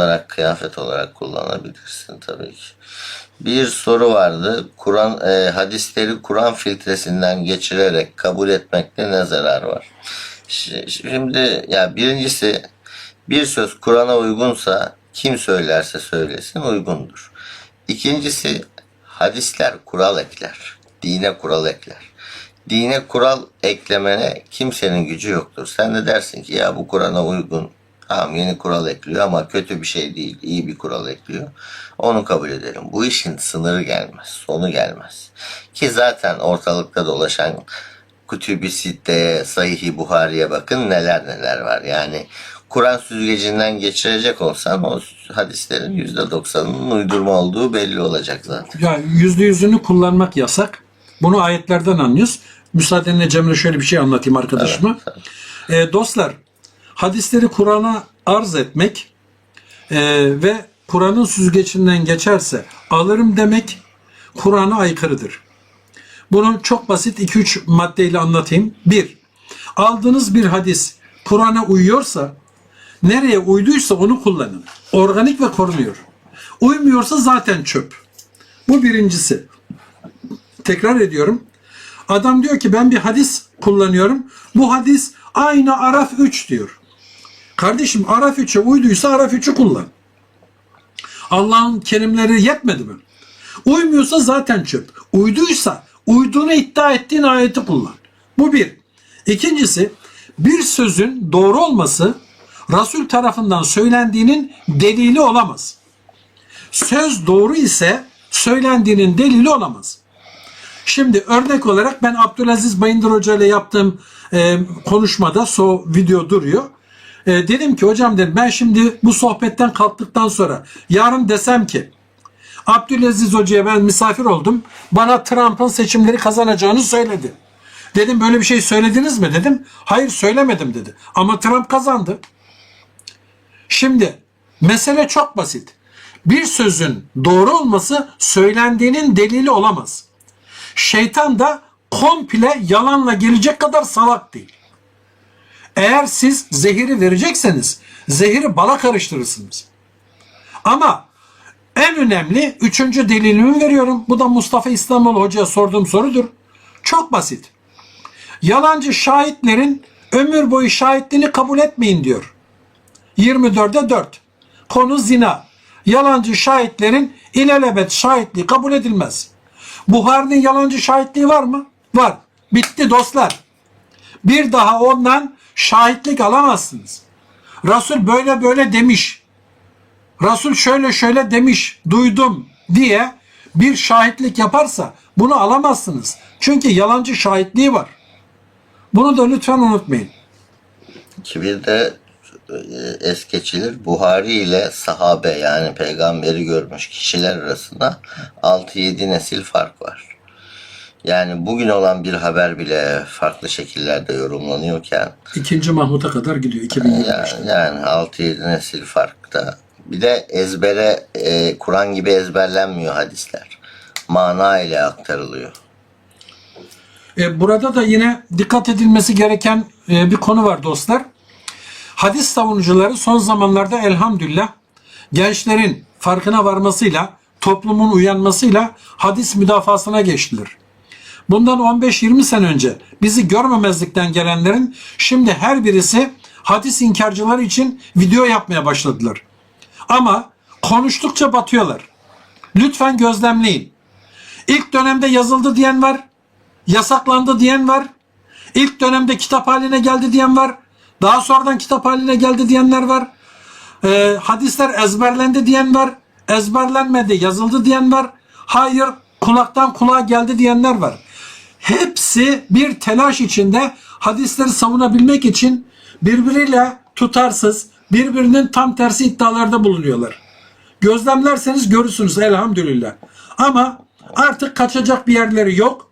olarak kıyafet olarak kullanabilirsin tabii ki. Bir soru vardı. Kur'an e, hadisleri Kur'an filtresinden geçirerek kabul etmekte ne zarar var? Şi- Şimdi ya birincisi bir söz Kur'an'a uygunsa kim söylerse söylesin uygundur. İkincisi hadisler kural ekler. Dine kural ekler. Dine kural eklemene kimsenin gücü yoktur. Sen de dersin ki ya bu Kur'an'a uygun. Tamam yeni kural ekliyor ama kötü bir şey değil. iyi bir kural ekliyor. Onu kabul ederim. Bu işin sınırı gelmez. Sonu gelmez. Ki zaten ortalıkta dolaşan Kütüb-i Sitte'ye, Sahih-i Buhari'ye bakın neler neler var. Yani Kur'an süzgecinden geçirecek olsan o hadislerin %90'ının uydurma olduğu belli olacak zaten. Ya yüzde yüzünü kullanmak yasak. Bunu ayetlerden anlıyoruz. Müsaadenle Cemre şöyle bir şey anlatayım arkadaşıma. Ee, dostlar, hadisleri Kur'an'a arz etmek e, ve Kur'an'ın süzgecinden geçerse alırım demek Kur'an'a aykırıdır. Bunu çok basit 2-3 maddeyle anlatayım. 1. Aldığınız bir hadis Kur'an'a uyuyorsa nereye uyduysa onu kullanın. Organik ve korunuyor. Uymuyorsa zaten çöp. Bu birincisi. Tekrar ediyorum. Adam diyor ki ben bir hadis kullanıyorum. Bu hadis aynı Araf 3 diyor. Kardeşim Araf 3'e uyduysa Araf 3'ü kullan. Allah'ın kelimleri yetmedi mi? Uymuyorsa zaten çöp. Uyduysa uyduğunu iddia ettiğin ayeti kullan. Bu bir. İkincisi bir sözün doğru olması Resul tarafından söylendiğinin delili olamaz. Söz doğru ise söylendiğinin delili olamaz. Şimdi örnek olarak ben Abdülaziz Bayındır Hoca ile yaptığım e, konuşmada so video duruyor. E, dedim ki hocam dedim ben şimdi bu sohbetten kalktıktan sonra yarın desem ki Abdülaziz Hoca'ya ben misafir oldum. Bana Trump'ın seçimleri kazanacağını söyledi. Dedim böyle bir şey söylediniz mi dedim. Hayır söylemedim dedi. Ama Trump kazandı. Şimdi mesele çok basit. Bir sözün doğru olması söylendiğinin delili olamaz. Şeytan da komple yalanla gelecek kadar salak değil. Eğer siz zehiri verecekseniz zehiri bala karıştırırsınız. Ama en önemli üçüncü delilimi veriyorum. Bu da Mustafa İslamoğlu Hoca'ya sorduğum sorudur. Çok basit. Yalancı şahitlerin ömür boyu şahitliğini kabul etmeyin diyor. 24'e 4. Konu zina. Yalancı şahitlerin ilelebet şahitliği kabul edilmez. Buhari'nin yalancı şahitliği var mı? Var. Bitti dostlar. Bir daha ondan şahitlik alamazsınız. Resul böyle böyle demiş. Resul şöyle şöyle demiş, duydum diye bir şahitlik yaparsa bunu alamazsınız. Çünkü yalancı şahitliği var. Bunu da lütfen unutmayın. Ki bir de e, es geçilir. Buhari ile sahabe yani peygamberi görmüş kişiler arasında 6-7 nesil fark var. Yani bugün olan bir haber bile farklı şekillerde yorumlanıyorken İkinci Mahmut'a kadar gidiyor 2025'te. yani, yani 6-7 nesil farkta. Bir de ezbere e, Kur'an gibi ezberlenmiyor hadisler. Mana ile aktarılıyor. E, burada da yine dikkat edilmesi gereken e, bir konu var dostlar. Hadis savunucuları son zamanlarda elhamdülillah gençlerin farkına varmasıyla, toplumun uyanmasıyla hadis müdafasına geçtiler. Bundan 15-20 sene önce bizi görmemezlikten gelenlerin şimdi her birisi hadis inkarcıları için video yapmaya başladılar. Ama konuştukça batıyorlar. Lütfen gözlemleyin. İlk dönemde yazıldı diyen var, yasaklandı diyen var. İlk dönemde kitap haline geldi diyen var. Daha sonradan kitap haline geldi diyenler var. Ee, hadisler ezberlendi diyen var. Ezberlenmedi, yazıldı diyen var. Hayır, kulaktan kulağa geldi diyenler var. Hepsi bir telaş içinde hadisleri savunabilmek için birbiriyle tutarsız, birbirinin tam tersi iddialarda bulunuyorlar. Gözlemlerseniz görürsünüz elhamdülillah. Ama artık kaçacak bir yerleri yok.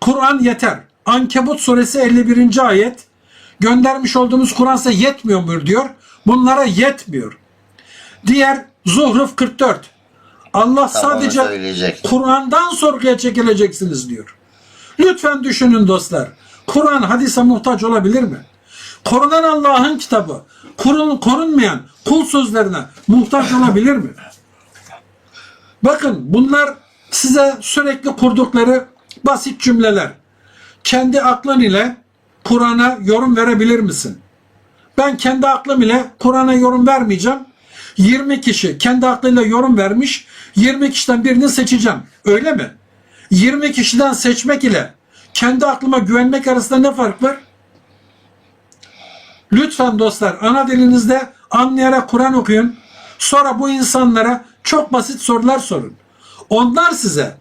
Kur'an yeter. Ankebut suresi 51. ayet. Göndermiş olduğumuz Kur'an size yetmiyor mu diyor. Bunlara yetmiyor. Diğer Zuhruf 44. Allah sadece. Kur'an'dan sorguya çekileceksiniz diyor. Lütfen düşünün dostlar. Kur'an hadise muhtaç olabilir mi? Korunan Allah'ın kitabı. korun, korunmayan kul sözlerine muhtaç olabilir mi? Bakın bunlar size sürekli kurdukları basit cümleler. Kendi aklın ile Kur'an'a yorum verebilir misin? Ben kendi aklım ile Kur'an'a yorum vermeyeceğim. 20 kişi kendi aklıyla yorum vermiş. 20 kişiden birini seçeceğim. Öyle mi? 20 kişiden seçmek ile kendi aklıma güvenmek arasında ne fark var? Lütfen dostlar ana dilinizde anlayarak Kur'an okuyun. Sonra bu insanlara çok basit sorular sorun. Onlar size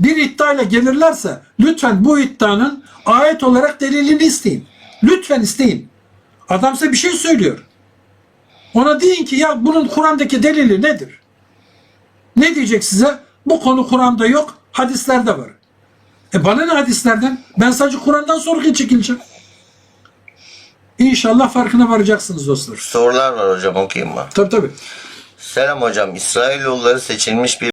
bir iddiayla gelirlerse lütfen bu iddianın ayet olarak delilini isteyin. Lütfen isteyin. Adam size bir şey söylüyor. Ona deyin ki ya bunun Kur'an'daki delili nedir? Ne diyecek size? Bu konu Kur'an'da yok, hadislerde var. E bana ne hadislerden? Ben sadece Kur'an'dan sorguya çekileceğim. İnşallah farkına varacaksınız dostlar. Sorular var hocam okuyayım mı? Tabii tabii. Selam hocam. İsrailoğulları seçilmiş bir